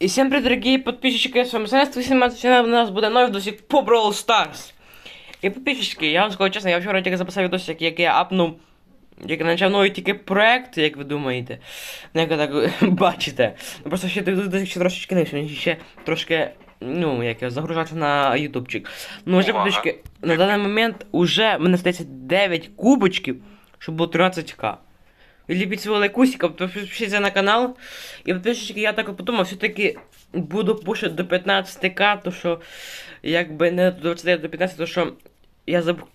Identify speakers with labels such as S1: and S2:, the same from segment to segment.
S1: И всем привет, дорогие подписчики, с вами Саня 118, у нас буде новий відосик по Brawl Stars. І підписчики, я вам скажу чесно, я вчора тільки записав відосик, як я апнув, як я почав новий тільки проект, як ви думаєте. Ну, як ви так бачите. Ну просто ще відосик ще трошечки не він ще трошки, ну, як я загружався на ютубчик. Ну, вже підписчики, на даний момент уже мене стається 9 кубочків, щоб було 13к. Любіть свого лайкусика, підпишіться на канал. І підписчики, я так подумав, все-таки буду пушити до 15к, то що якби не до 20 до 15, то що я забув.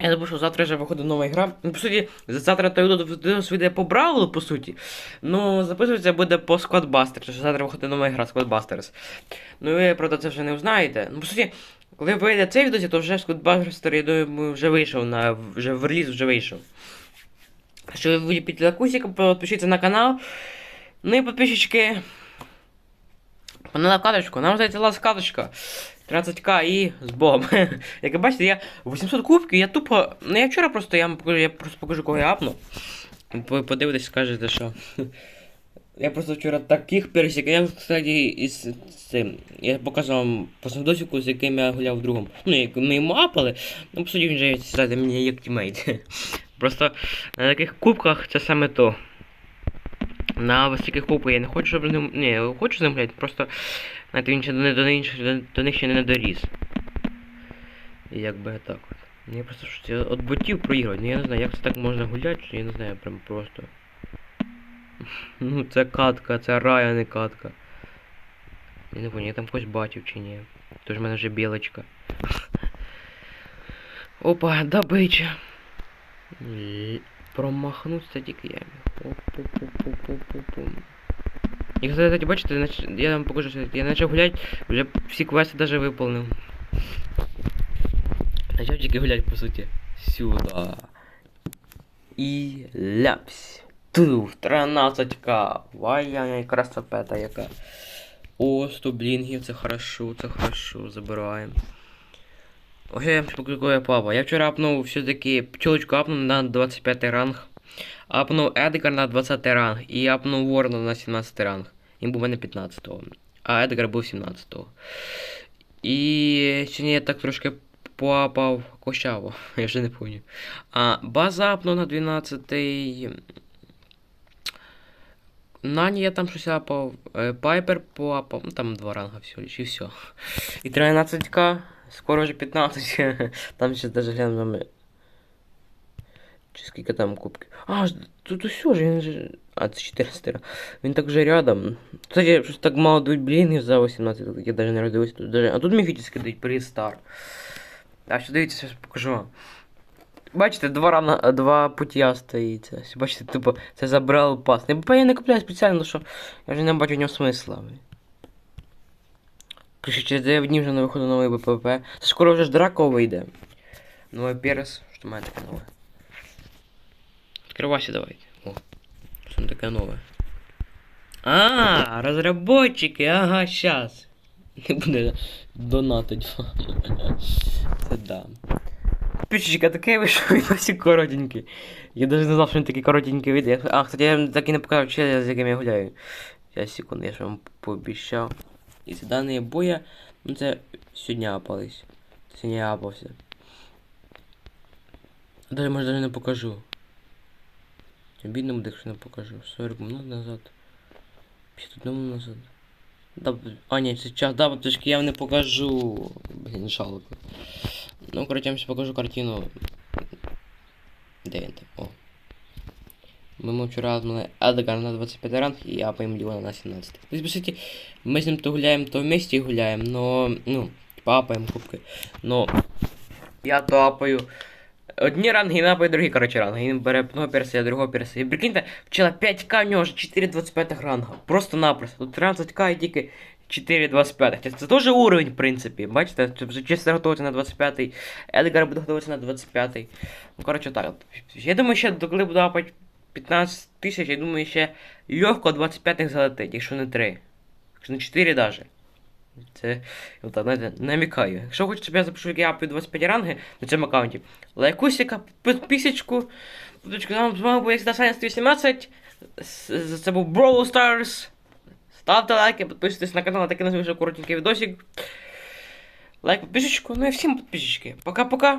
S1: Я забув, що завтра вже виходить нова гра. Ну, по суті, завтра той відео вийде по Бравлу, по суті. Ну, записується буде по Squadbusters, що завтра виходить нова гра Squadbusters. Ну, ви, правда, це вже не узнаєте. Ну, по суті, коли вийде цей відео, то вже Squadbusters, я думаю, вже вийшов на вже в реліз вже вийшов. Що ви під лакусиком, підпишіться на канал. Ну і підписчики. На лавкаточку, нам здається лавкаточка. 13к і з Богом. Як ви бачите, я 800 кубків, я тупо. Ну я вчора просто я вам покажу, я просто покажу, кого я апну. Ви подивитесь, скажете, що. Я просто вчора таких пересік. Я, кстати, із цим. Я показував вам посадосику, з яким я гуляв в другому. Ну, як ми йому апали, ну по суті він же знаєте, мені як тімейт. Просто на таких кубках це саме то. На таких кубках я не хочу, щоб ним. Ні, хочу з ним гуляти, просто знаєте, він ще до, до, до, до них ще не доріс. І якби так от. Я просто що от ботів проігрувати. Ну я не знаю, як це так можна гуляти, я не знаю, прям просто. Ну це катка, це рай, а не катка. Я не понял, я там когось бачив чи ні. Тож в мене вже білочка. Опа, добича. Л- Промахнуться тільки я міг. І кстати, бачите, я вам покажу, що я почав гуляти, вже всі квести даже виповнив. Почав тільки гуляти, по суті. Сюда. І ляпсь. Ту, 13к. Вай-яй, красопета яка. О, 100 блінгів, це хорошо, це хорошо, забираємо. Ось я папа. Я вчора апнув все-таки пчелочку апнув на 25 ранг. Апнув Едгар на 20 ранг. І апнув Ворона на 17 ранг. Він був у мене 15-го. А Едгар був 17-го. І сьогодні я так трошки поапав Кощаву. Я вже не пам'ятаю. А база апнув на 12-й. Нані я там щось апав, е, Пайпер поапав, ну там два ранга всього лиш, і все. І 13к, скоро вже 15, там ще даже глянемо ми. Чи скільки там кубків. А, ж- тут усе ж, він же. А, це 400. Він так же рядом. Кстати, щось так мало дають блінгів за 18, тут я даже не роздивився. Тут даже... А тут міфічний дають перестар. А що дивіться, зараз покажу вам. Бачите, два рана, два путя стоїть. Ось, Бачите, тупо це забрав пас. Не, я не купляю спеціально, що я вже не бачу в нього смисла. Короче, через 9 днів вже не виходить новий БПП. Скоро вже ж Драко вийде. Новий перес, що має таке нове. Відкривайся давайте. О, що таке нове. А, розробники, ага, щас. Не буде донатить. Це да. Пічечка таке вийшов, він досі коротенький. Я даже не знав, що він такий коротенький вийде. А, кстати, я так і не показав челя, з яким я гуляю. Зараз, секунду, я ж вам пообіцяв. І ці дані боя, ну це сьогодні апались. Це сьогодні апався. Даже, може, даже не покажу. Обідно буде, якщо не покажу. 40 минут назад. 51 минут назад. Да, а, ні, сейчас, да, трошки я вам не покажу. Блін, жалко. Ну, короче, я вам покажу картину. Де він там? О. Ми вчора отмали Едгар на 25 ранг і апаємо Ліона на 17. Тобто, по суті, ми з ним то гуляємо, то вместе гуляємо, но, ну, типа апаємо кубки. Но я то апаю одні ранги, апає другі, короче, ранги. Він бере одного перса, я другого перса. І прикиньте, вчора 5к, у нього вже 4,25 ранга. Просто-напросто. Тут 13к і тільки 4,25. Це, це теж уровень, в принципі. Бачите, це вже чисто готується на 25-й. Едгар буде готуватися на 25-й. Ну, коротше, так. Я думаю, ще коли буду апати 15 тисяч, я думаю, ще легко 25-х залетить, якщо не 3. Якщо не 4 даже. Це, отак, знаєте, намікаю. Якщо хочете, щоб я запишу, як я апаю 25 ранги на цьому аккаунті, лайкусика, підписочку. Будочку, з вами був Саня 118. С- Це був Brawl Stars. ставте лайки, підписуйтесь на канал, такий у нас вийшов коротенький відосик. Лайк, підписочку, ну і всім підписчики. Пока-пока.